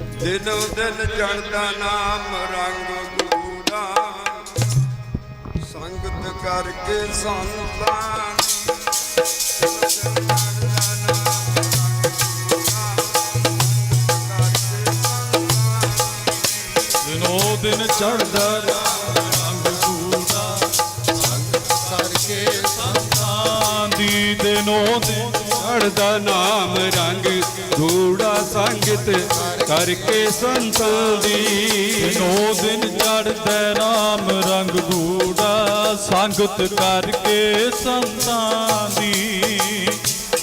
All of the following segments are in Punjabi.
ਦਿਨੋ ਦਿਨ ਚੜਦਾ ਨਾਮ ਰੰਗ ਗੂੜਾ। ਸੰਗਤ ਕਰਕੇ ਸੰਤਾਂ ਦਿਨੋ ਦਿਨ ਚੜਦਾ ਰੰਗ ਗੂੜਾ। ਕਰਕੇ ਸੰਤਾਂ ਦੀ ਦਿਨੋ ਦਿਨ ਚੜਦਾ ਨਾਮ ਰੰਗ ਗੂੜਾ ਸੰਗਤ ਕਰਕੇ ਸੰਤਾਂ ਦੀ। ਦਿਨੋ ਦਿਨ ਚੜਦਾ ਨਾਮ ਰੰਗ ਗੂੜਾ ਸੰਗਤ ਕਰਕੇ ਸੰਤਾਂ ਦੀ।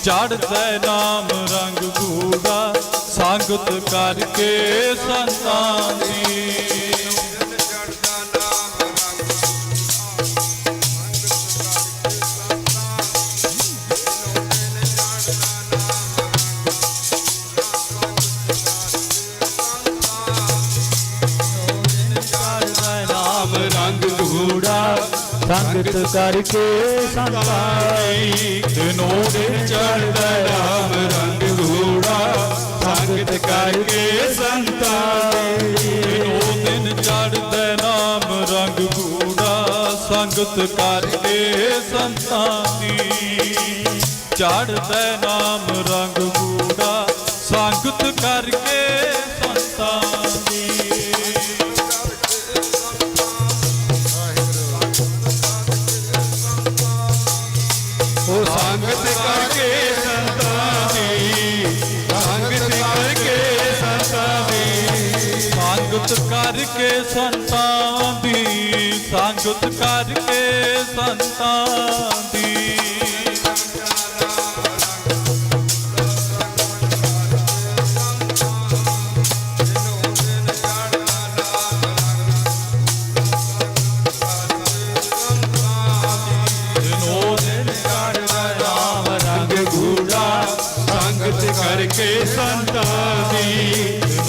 ਚੜਦਾ ਨਾਮ ਰੰਗ ਗੂੜਾ ਸੰਗਤ ਕਰਕੇ ਸੰਤਾਂ ਦੀ। ਸੰਗਤ ਕਰਕੇ ਸੰਤਾਈ ਦਿਨੋ ਦਿਨ ਚੜਦਾ ਨਾਮ ਰੰਗ ਗੂੜਾ ਸੰਗਤ ਕਰਕੇ ਸੰਤਾਂ ਦੀ ਦਿਨ ਚੜਦਾ ਨਾਮ ਰੰਗ ਗੂੜਾ ਸੰਗਤ ਕਰਕੇ ਸੰਤਾਂ ਦੀ ਚੜਦਾ ਨਾਮ ਰੰਗ ਗੂੜਾ ਸੰਗਤ ਕਰਕੇ ਉਹ ਸੰਗਤ ਕਰਕੇ ਸੰਤਾਂ ਦੀ, ਸੰਗਤ ਕਰਕੇ ਸੰਤਾਂ ਦੀ। ਸੰਗਤ ਕਰਕੇ ਸੰਤਾਂ ਦੀ, ਸੰਗਤ ਕਰਕੇ ਸੰਤਾਂ ਕੇ ਕਰਕੇ ਸੰਤਾਂ ਦੀ।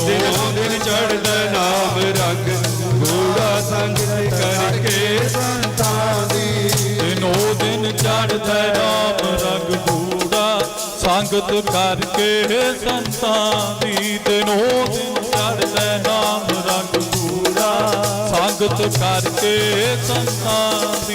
ਦਿਨੋਂ ਦਿਨ ਚੜਦਾ ਨਾਮ ਰੰਗ। ਗੂੜਾ ਸੰਗਤ ਕਰਕੇ ਸੰਤਾਂ ਦੀ। ਦਿਨੋ ਦਿਨ ਚੜਦਾ ਨਾਮ ਰੰਗ। ਗੂੜਾ ਸੰਗਤ ਕਰਕੇ ਸੰਤਾਂ ਦੀ। ਦਿਨੋ ਦਿਨ ਚੜਦਾ ਨਾਮ ਰੰਗ। ਗੂੜਾ ਸੰਗਤ ਕਰਕੇ ਸੰਤਾਂ ਦੀ।